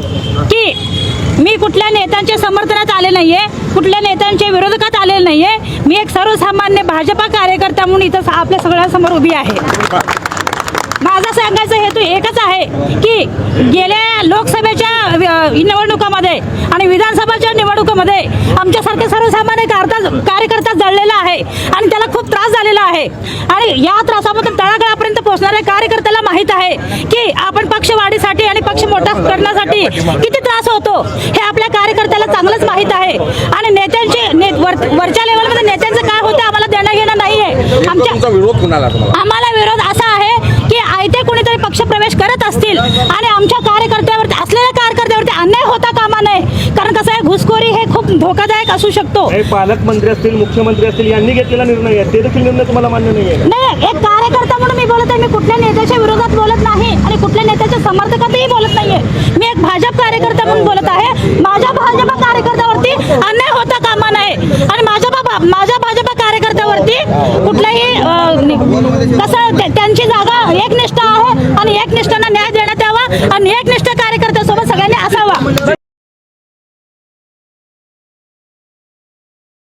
की मी कुठल्या नेत्यांच्या समर्थनात आले नाहीये कुठल्या नेत्यांच्या विरोधकात आलेले नाहीये मी एक सर्वसामान्य भाजपा कार्यकर्ता म्हणून इथं आपल्या सगळ्यांसमोर उभी आहे. माझा सांगायचा हेतू एकच आहे की गेल्या लोकसभेच्या निवडणुकामध्ये आणि विधानसभाच्या निवडणुकामध्ये आमच्यासारखे सर्वसामान्य कार्यकर्ता जळलेला आहे आणि त्याला खूप त्रास झालेला आहे. आणि या त्रासामधून पोहोचणाऱ्या कार्यकर्त्याला माहीत आहे की आपण पक्षवाढीसाठी आणि पक्ष मोठा करण्यासाठी किती त्रास होतो हे आपल्या कार्यकर्त्याला चांगलंच माहीत आहे. आणि नेत्यांचे ने, वर, वरच्या लेवलमध्ये नेत्यांचं काय होतं आम्हाला देणं घेणं नाही आहे आमच्या तुमचा विरोध कुणाला तुम्हाला? आम्हाला विरोध असा आहे की आयते कोणीतरी पक्ष प्रवेश करत असतील आणि आमच्या कार्यकर्त्यावरती असलेल्या कार्यकर्त्यावरती अन्याय होता कामा नये. कारण कसं आहे घुसखोरी हे खूप धोकादायक असू शकतो. पालकमंत्री असतील मुख्यमंत्री असतील यांनी घेतलेला निर्णय आहे. ते देखील निर्णय तुम्हाला मान्य नाही एक मी मी कुठल्या नेत्याच्या विरोधात बोलत नाही आणि कुठल्या नेत्याच्या समर्थकातही बोलत नाहीये. मी एक भाजप कार्यकर्ता म्हणून बोलत आहे. माझ्या भाजप कार्यकर्त्यावरती अन्याय होता कामा नाही आणि माझ्या बाबा माझ्या भाजप कार्यकर्त्यावरती कुठलाही कसं त्यांची जागा एकनिष्ठ आहे आणि एकनिष्ठांना न्याय देण्यात यावा आणि एकनिष्ठ कार्यकर्त्यासोबत सगळ्यांनी असावा.